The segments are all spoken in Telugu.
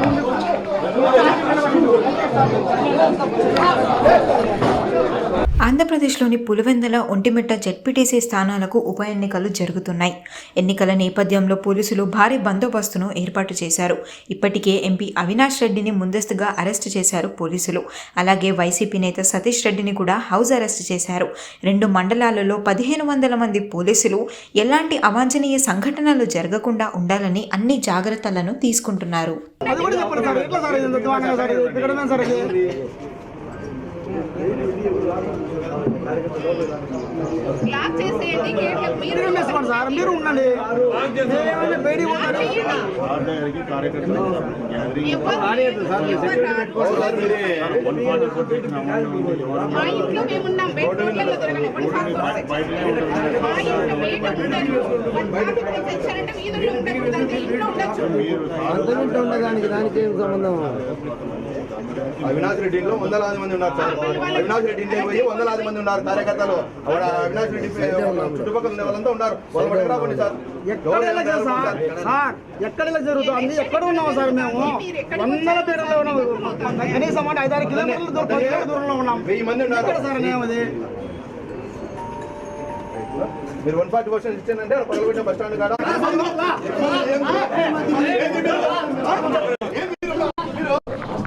Thank you. ఆంధ్రప్రదేశ్లోని పులివెందల ఒంటిమిట్ట జెడ్పీటీసీ స్థానాలకు ఉప ఎన్నికలు జరుగుతున్నాయి. ఎన్నికల నేపథ్యంలో పోలీసులు భారీ బందోబస్తును ఏర్పాటు చేశారు. ఇప్పటికే ఎంపీ అవినాష్ రెడ్డిని ముందస్తుగా అరెస్టు చేశారు పోలీసులు. అలాగే వైసీపీ నేత సతీష్ రెడ్డిని కూడా హౌస్ అరెస్ట్ చేశారు. రెండు మండలాలలో పదిహేను వందల మంది పోలీసులు ఎలాంటి అవాంఛనీయ సంఘటనలు జరగకుండా ఉండాలని అన్ని జాగ్రత్తలను తీసుకుంటున్నారు. అది కూడా చెప్పండి సార్ ఎట్లా సార్ ఇది దుకాణం సార్ ఇది ఎక్కడమే సార్ ఇది లాక్ చేసేయండి గేట్లు మీరు మీరు వేసుకోండి సార్ మీరు ఉండండి మేమేమైనా బయటికి పోతాం. మా ఇంట్లో మేము ఉన్నాం బయట రోడ్లలో తిరగనివ్వండి మా ఇంట్లో బయట ఉండరు వన్ ఫార్టీ ఫైవ్ సెక్షన్ అంటే వీధుల్లో ఉండకూడదంటే ఇంట్లో ఉండొచ్చు అంతకుంటే ఉన్నదానికి దానికి ఏం సంబంధం అవినాష్ రెడ్డి ఇంట్లో వందలాది మంది ఉన్నారు సార్ అవినాష్ రెడ్డి ఇంటికి పోయి వందలాది మంది ఉన్నారు కార్యకర్తలు. అవినాష్ రెడ్డి చుట్టుపక్కల ఉండే వాళ్ళంతా ఉన్నారు. వాళ్ళు సార్. ఎక్కడ జరుగుతుంది? ఎక్కడ ఉన్నాము సార్ మేము? వందల పీటల్లో ఉన్నాము కనీసం అంటే ఐదారు కిలోమీటర్ల దూరంలో ఉన్నాం. వెయ్యి మంది ఉన్నారు. ఎక్కడ సార్ మేము అది? మీరు వన్ ఫార్టీ పర్సెంట్ ఇచ్చానంటే పగలబెట్టిన బస్ స్టాండ్ కాడ.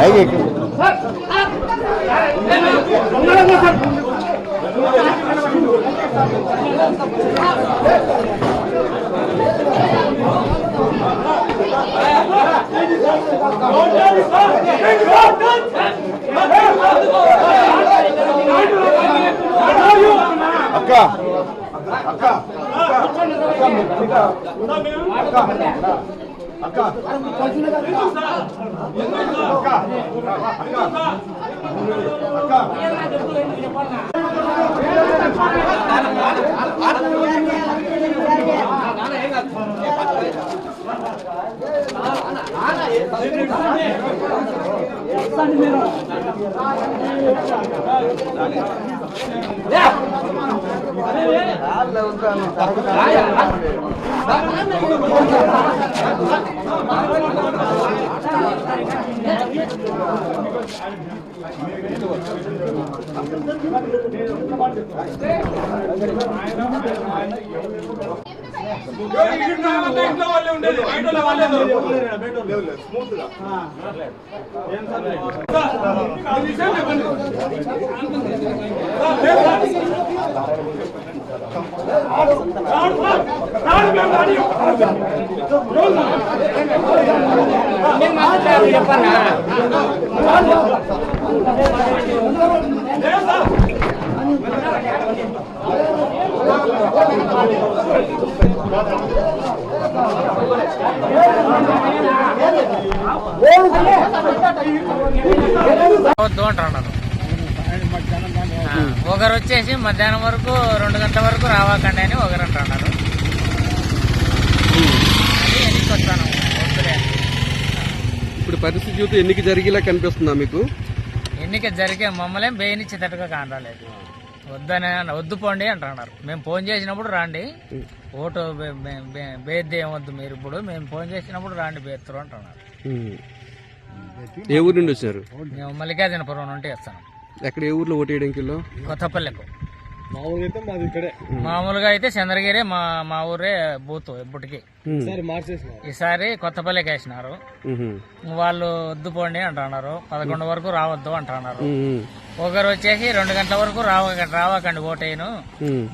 알겠습니다. అక్క. ఏం సార్ వద్దు ఒకరు వచ్చేసి మధ్యాహ్నం వరకు రెండు గంటల వరకు రావాకండి అని ఒకరు అంటున్నారు. వస్తాను. ఇప్పుడు పరిస్థితి చూస్తే ఎన్నిక జరిగేలా కనిపిస్తుందా మీకు? ఎన్నిక జరిగే మమ్మల్ని బేయనిచ్చేటట్టుగా కానరాలేదు. వద్దని వద్దు పోండి అంటున్నారు. మేము ఫోన్ చేసినప్పుడు రాండి. ఓటు బేద్ది ఏమొద్దు మీరు ఇప్పుడు. మేము ఫోన్ చేసినప్పుడు రాండి బేత్తరు అంటున్నారు. ఏ ఊరు నుండి వచ్చారు? మేము మల్లికార్జునపురం నుండి వస్తాం ఎక్కడ ఏ ఊర్లో ఓటు వేయడానికి? కొత్తపల్లెకు. మామూలుగా అయితే మాది ఇక్కడే. మామూలుగా అయితే చంద్రగిరి మా మా ఊరే బూత్ ఎప్పటికీ. ఉమ్. సరే మార్చేసిన ఈసారి కొత్తపల్లికి వేసినారు. వాళ్ళు వద్దు పోండి అంటున్నారు. పదకొండు వరకు రావద్దు అంటున్నారు. ఒకరు వచ్చేసి రెండు గంటల వరకు రావ రావకండి ఓటేను.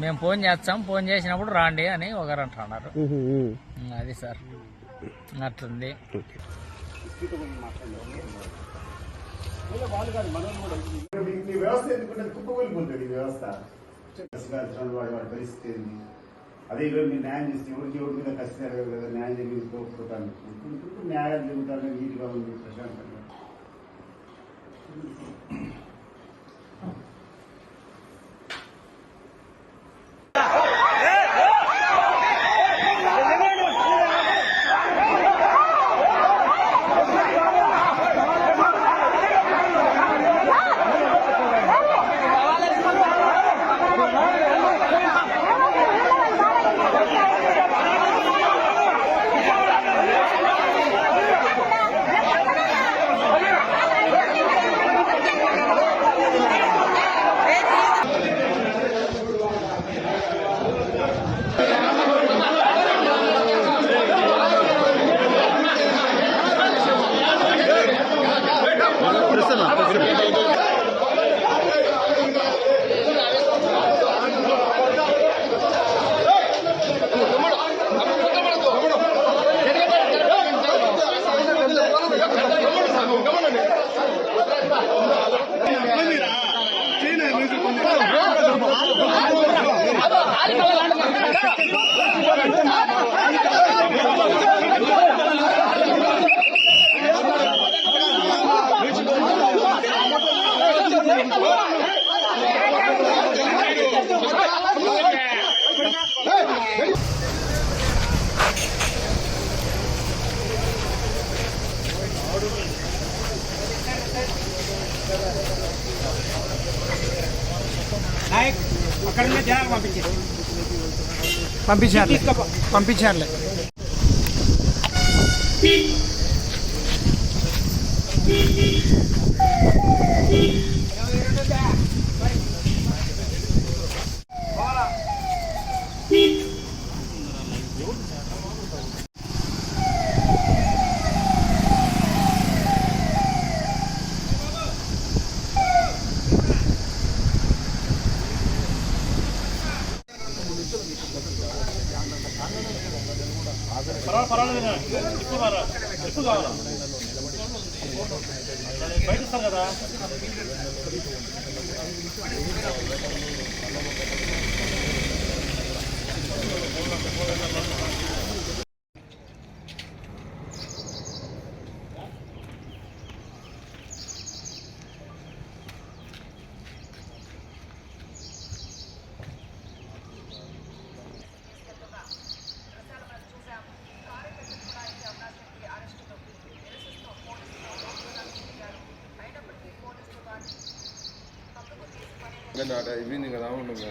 మేము ఫోన్ చేస్తాం. ఫోన్ చేసినప్పుడు రాండి అని ఒకరు అంటున్నారు. అది సార్ అట్లుంది ఈ వ్యవస్థ ఎందుకంటే కుప్పకూలిపోతుంది ఈ వ్యవస్థ వాడి పరిస్థితి ఏంది అదే ఈరోజు మీరు న్యాయం చేస్తే ఎవరికి ఎవరి మీద కసి జరగదు కదా న్యాయం జరిగించుకోకపోతాను ఇప్పుడు న్యాయాలు జరుగుతాను నీట్గా ఉంది ప్రశాంతంగా. Yeah. పంపించారులే పంపించారులే పంపించారులే బయట ఇస్తాం కదా. இல்லை நான் ஈவினிங் தான் ஒன்றுங்க